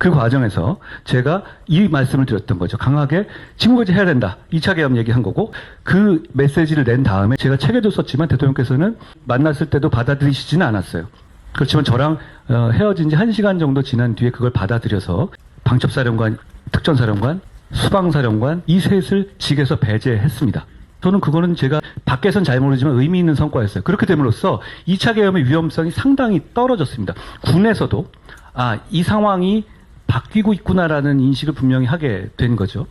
그 과정에서 제가 이 말씀을 드렸던 거죠. 강하게 직무배제 해야 된다. 2차 계엄 얘기한 거고 그 메시지를 낸 다음에 제가 책에도 썼지만 대통령께서는 만났을 때도 받아들이시지는 않았어요. 그렇지만 저랑 어, 헤어진 지 1시간 정도 지난 뒤에 그걸 받아들여서 방첩사령관, 특전사령관, 수방사령관 이 셋을 직에서 배제했습니다. 저는 그거는 제가 밖에선 잘 모르지만 의미 있는 성과였어요. 그렇게 됨으로써 2차 계엄의 위험성이 상당히 떨어졌습니다. 군에서도 아, 이 상황이 바뀌고 있구나라는 인식을 분명히 하게 된 거죠.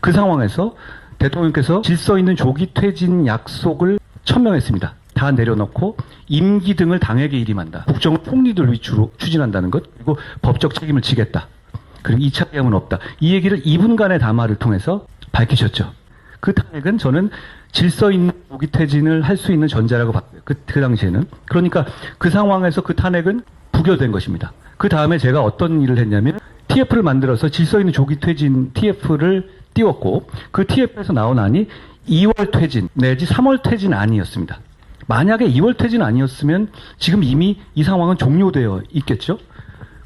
그 상황에서 대통령께서 질서 있는 조기 퇴진 약속을 천명했습니다. 다 내려놓고 임기 등을 당에게 일임한다. 국정을 총리들 위주로 추진한다는 것 그리고 법적 책임을 지겠다. 그리고 2차 계엄은 없다. 이 얘기를 2분간의 담화를 통해서 밝히셨죠. 그 탄핵은 저는 질서 있는 조기 퇴진을 할 수 있는 전제라고 봤어요. 그, 그 당시에는. 그러니까 그 상황에서 그 탄핵은 부결된 것입니다. 그 다음에 제가 어떤 일을 했냐면 TF를 만들어서 질서 있는 조기 퇴진 TF를 띄웠고 그 TF에서 나온 안이 2월 퇴진 내지 3월 퇴진 안이었습니다. 만약에 2월 퇴진 아니었으면 지금 이미 이 상황은 종료되어 있겠죠.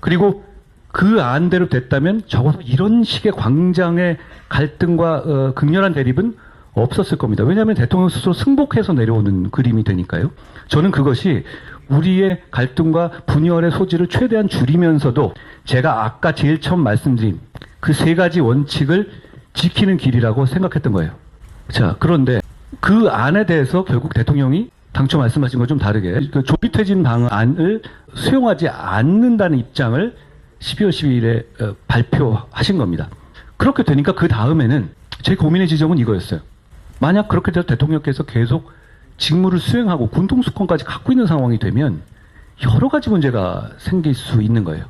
그리고 그 안대로 됐다면 적어도 이런 식의 광장의 갈등과 어, 극렬한 대립은 없었을 겁니다. 왜냐하면 대통령 스스로 승복해서 내려오는 그림이 되니까요. 저는 그것이 우리의 갈등과 분열의 소지를 최대한 줄이면서도 제가 아까 제일 처음 말씀드린 그 세 가지 원칙을 지키는 길이라고 생각했던 거예요. 자, 그런데 그 안에 대해서 결국 대통령이 당초 말씀하신 것좀 다르게 그 조기 퇴진 방안을 수용하지 않는다는 입장을 12월 12일에 어, 발표하신 겁니다. 그렇게 되니까 그 다음에는 제 고민의 지점은 이거였어요. 만약 그렇게 돼서 대통령께서 계속 직무를 수행하고 군통수권까지 갖고 있는 상황이 되면 여러 가지 문제가 생길 수 있는 거예요.